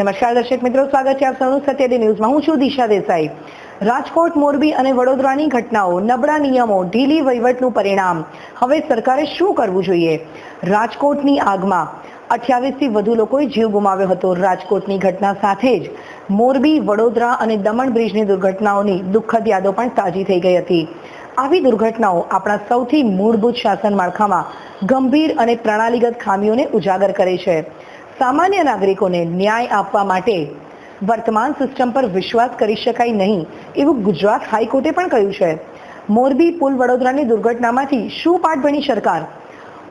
નમસ્કાર દર્શક મિત્રો, સ્વાગત છે આપ સૌનું સત્યદી ન્યૂઝમાં. હું છું દિશા દેસાઈ. રાજકોટ, મોરબી અને વડોદરાની ઘટનાઓ, નબળા નિયમો, ઢીલી વહીવટનું પરિણામ. હવે સરકારે શું કરવું જોઈએ? રાજકોટની આગમાં અઠ્યાવીસથી વધુ લોકોએ જીવ ગુમાવ્યો હતો. રાજકોટની ઘટના સાથે જ મોરબી, વડોદરા અને દમણ બ્રિજની દુર્ઘટનાઓની દુઃખદ યાદો પણ તાજી થઈ ગઈ હતી. આવી દુર્ઘટનાઓ આપણા સૌથી મૂળભૂત શાસન માળખામાં ગંભીર અને પ્રણાલીગત ખામીઓને ઉજાગર કરે છે. સામાન્ય નાગરિકોને ન્યાય આપવા માટે વર્તમાન સિસ્ટમ પર વિશ્વાસ કરી શકાય નહીં એવું ગુજરાત હાઈકોર્ટે પણ કહ્યું છે. મોરબી પુલ વડોદરાની દુર્ઘટનામાંથી શું પાઠ ભણી સરકાર?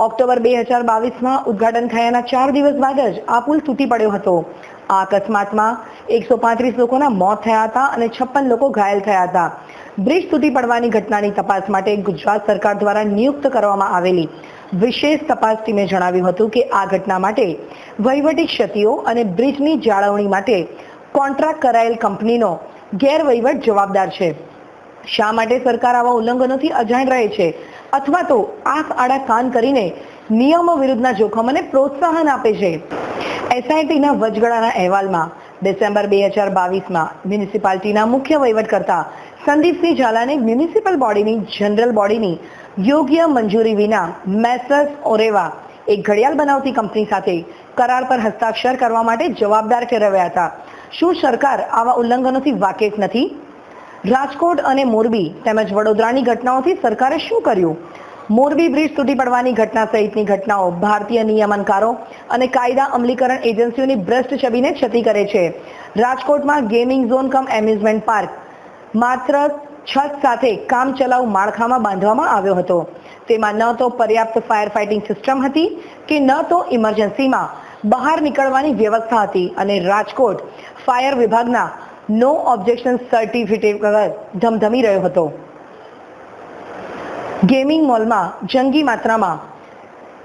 ઓક્ટોબર બે હજાર બાવીસમાં ઉદઘાટન થયાના ચાર દિવસ બાદ જ આ પુલ તૂટી પડ્યો હતો. આ અકસ્માતમાં એકસો પાંત્રીસ લોકોના મોત થયા હતા અને છપ્પન લોકો ઘાયલ થયા હતા. બ્રિજ તૂટી પડવાની ઘટનાની તપાસ માટે ગુજરાત સરકાર દ્વારા નિયુક્ત કરવામાં આવેલી વિશેષ તપાસ ટીમે જણાવ્યું હતું કે આ ઘટના માટે વહીવટી ક્ષતિઓ અને બ્રિજની જાળવણી માટે કોન્ટ્રાક્ટ કરાયેલ કંપનીનો ગેરવહીવટ જવાબદાર છે. શા માટે સરકાર આવા ઉલ્લંઘનોથી અજાણ રહે છે? અથવા તો આંખ આડા કાન કરીને નિયમો વિરુદ્ધના જોખમોને પ્રોત્સાહન આપે છે? એસઆઈટીના વચગાળાના અહેવાલમાં ડિસેમ્બર બે હજાર બાવીસમાં મ્યુનિસિપાલિટીના મુખ્ય વહીવટકર્તા સંદીપસિંહ ઝાલાને મ્યુનિસિપલ બોડીની જનરલ બોડીની યોગ્ય મંજૂરી વિના મેસર્સ ઓરેવા એક ઘડિયાળ બનાવતી કંપની સાથે કરાર પર હસ્તાક્ષર કરવા માટે જવાબદાર ઠેરવ્યા હતા. શું સરકાર આવા ઉલ્લંઘનોથી વાકેફ નથી? રાજકોટ અને મોરબી તેમજ વડોદરાની ઘટનાઓથી સરકારે શું કર્યું? મોરબી બ્રિજ તૂટી પડવાની ઘટના સહિતની ઘટનાઓ ભારતીય નિયમનકારો અને કાયદા અમલીકરણ એજન્સીઓની ભ્રષ્ટ છબીને ક્ષતિ કરે છે. રાજકોટમાં gaming zone cum amusement park માત્ર છત સાથે કામચલાઉ માળખામાં બાંધવામાં આવ્યો હતો. તેમાં ન તો પર્યાપ્ત ફાયર ફાઇટિંગ સિસ્ટમ હતી કે ન તો ઇમરજન્સીમાં બહાર નીકળવાની વ્યવસ્થા હતી અને રાજકોટ ફાયર વિભાગના નો ઓબ્જેક્શન સર્ટિફિકેટ વગર ધમધમી રહ્યો હતો. ગેમિંગ મોલમાં જંગી માત્રામાં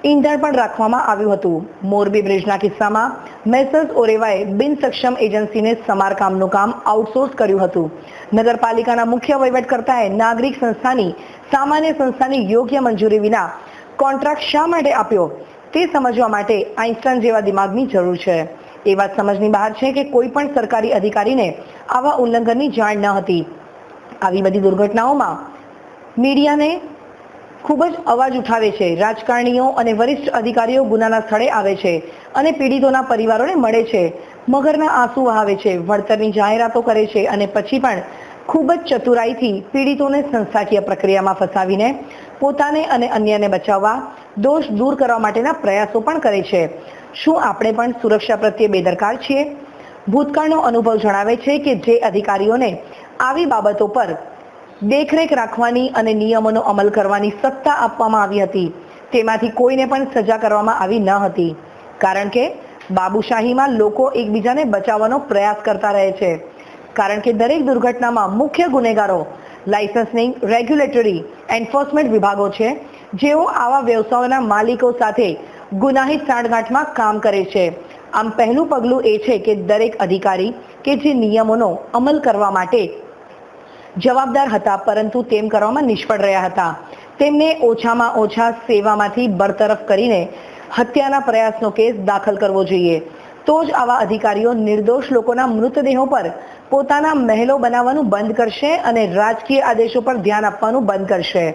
ઈંધણ પણ રાખવામાં આવ્યું હતું. મોરબી બ્રિજના કિસ્સામાં મેસર્સ ઓરેવાએ બિન સક્ષમ એજન્સીને સમારકામનું કામ આઉટસોર્સ કર્યું હતું. નગરપાલિકાના મુખ્ય વહીવટકર્તાએ નાગરિક સંસ્થાની, સામાન્ય સંસ્થાની યોગ્ય મંજૂરી વિના કોન્ટ્રાક્ટ શા માટે આપ્યો તે સમજવા માટે આઈન્સ્ટાઈન જેવા દિમાગની જરૂર છે. એ વાત સમજની બહાર છે કે કોઈ પણ સરકારી અધિકારીને આવા ઉલ્લંઘનની જાણ ન હતી. આવી બધી દુર્ઘટનાઓમાં મીડિયાને ખૂબ જ અવાજ ઉઠાવે છે. રાજકારણીઓ અને વરિષ્ઠ અધિકારીઓ ગુનાના સ્થળે આવે છે અને પીડિતોના પરિવારોને મળે છે. મગરના આંસુ વહાવે છે. વળતરની જાહેરાતો કરે છે અને પછી પણ ખૂબ જ ચતુરાઈથી પીડિતોને સંસ્થાકીય પ્રક્રિયામાં ફસાવીને પોતાને અને અન્યને બચાવવા દોષ દૂર કરવા માટેના પ્રયાસો પણ કરે છે. શું આપણે પણ સુરક્ષા પ્રત્યે બેદરકાર છીએ? ભૂતકાળનો અનુભવ જણાવે છે કે જે અધિકારીઓને આવી બાબતો પર દેખરેખ રાખવાની અને નિયમોનો અમલ કરવાની સત્તા આપવામાં આવી હતી. તેમાંથી કોઈને પણ સજા કરવામાં આવી ન હતી. કારણ કે બાબુશાહીમાં લોકો એકબીજાને બચાવવાનો પ્રયાસ કરતા રહે છે. કારણ કે દરેક દુર્ઘટનામાં મુખ્ય ગુનેગારો લાઇસન્સિંગ રેગ્યુલેટરી એન્ફોર્સમેન્ટ વિભાગો છે, જેઓ આવા વ્યવસાયોના માલિકો સાથે ગુનાહિત સાંઠગાંઠમાં કામ કરે છે. આમ પહેલું પગલું એ છે કે દરેક અધિકારી કે જે નિયમોનો અમલ કરવા માટે જવાબદાર હતા, પરંતુ તેમ કરવામાં નિષ્ફળ રહ્યા હતા. તેમને ઓછામાં ઓછા સેવામાંથી બરતરફ કરીને હત્યાના પ્રયાસનો કેસ દાખલ કરવો જોઈએ. તો જ આવા અધિકારીઓ નિર્દોષ લોકોના મૃતદેહો પર પોતાના મહેલો બનાવવાનું બંધ કરશે અને રાજકીય આદેશો પર ધ્યાન આપવાનું બંધ કરશે.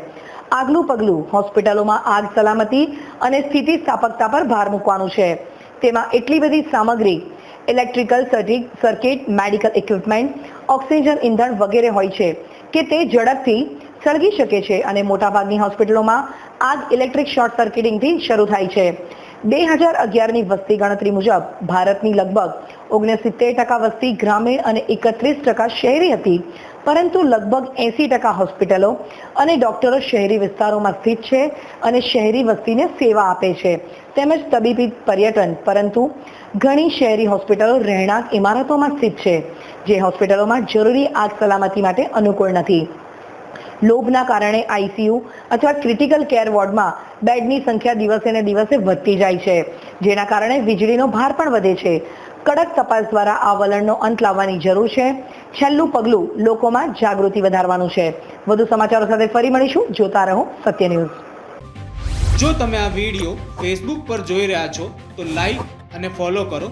આગલું પગલું, હોસ્પિટલોમાં આગ સલામતી અને સ્થિતિસ્થાપકતા પર ભાર મૂકવાનું છે. તેમાં એટલી બધી સામગ્રી electrical circuit medical equipment oxygen ઇંધણ વગેરે હોય છે કે તે ઝડપથી સળગી શકે છે અને મોટાભાગની હોસ્પિટલોમાં આગ ઇલેક્ટ્રિક શોર્ટ સર્કિટિંગથી શરૂ થાય છે. બે હજાર અગિયારની વસ્તી ગણતરી મુજબ ભારતની લગભગ ઓગણસિત્તેર ટકા વસ્તી ગ્રામીણ અને એકત્રીસ ટકા શહેરી હતી, પરંતુ લગભગ એસી ટકા હોસ્પિટલો અને ડોક્ટરો શહેરી વિસ્તારોમાં સ્થિત છે અને શહેરી વસ્તીને સેવા આપે છે. તેમજ તબીબી પર્યટન, પરંતુ ઘણી શહેરી હોસ્પિટલો રહેણાંક ઇમારતોમાં સ્થિત છે. જે હોસ્પિટલોમાં જરૂરી આગ સલામતી માટે અનુકૂળ નથી. લોભના કારણે આઈસીયુ અથવા ક્રિટિકલ કેર વોર્ડમાં બેડની સંખ્યા દિવસે ને દિવસે વધતી જાય છે, જેના કારણે વીજળીનો ભાર પણ વધે છે. કડક તપાસ દ્વારા આ વલણનો અંત લાવવાની જરૂર છે. છેલ્લું પગલું લોકોમાં જાગૃતિ વધારવાનું છે. વધુ સમાચારો સાથે ફરી મળીશું. જોતા રહો સત્ય ન્યૂઝ. જો તમે આ વીડિયો ફેસબુક પર જોઈ રહ્યા છો, તો લાઈક અને ફોલો કરો.